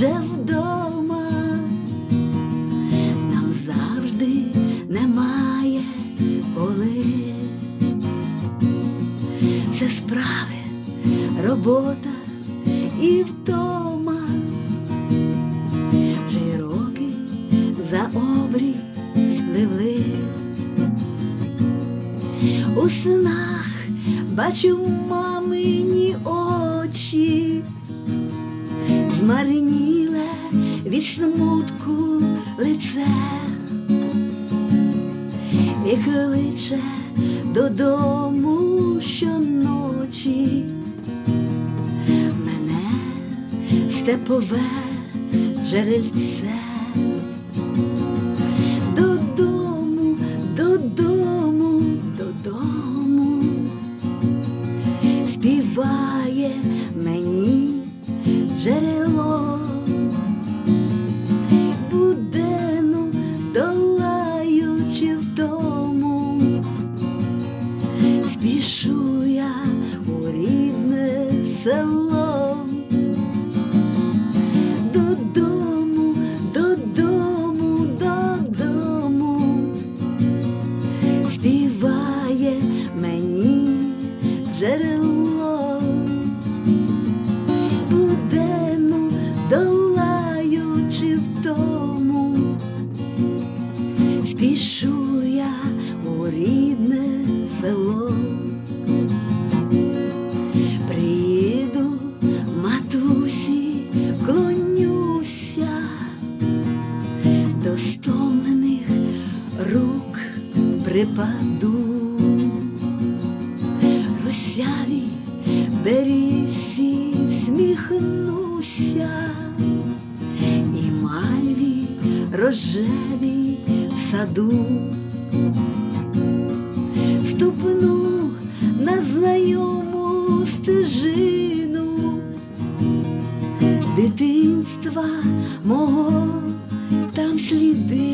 вже вдома, нам завжди немає коли. Це справи, робота і втома, вже роки за обрій спливли. У снах бачу мамині очі, змарніле від смутку лице і кличе додому щоночі мене степове джерельце. Село. Додому, додому, додому співає мені джерело, буденну долаючи втому, спішу я у рідне село. Припаду, росяві берісі всміхнуся, і мальві рожеві саду. Ступну на знайому стежину дитинства мого там сліди,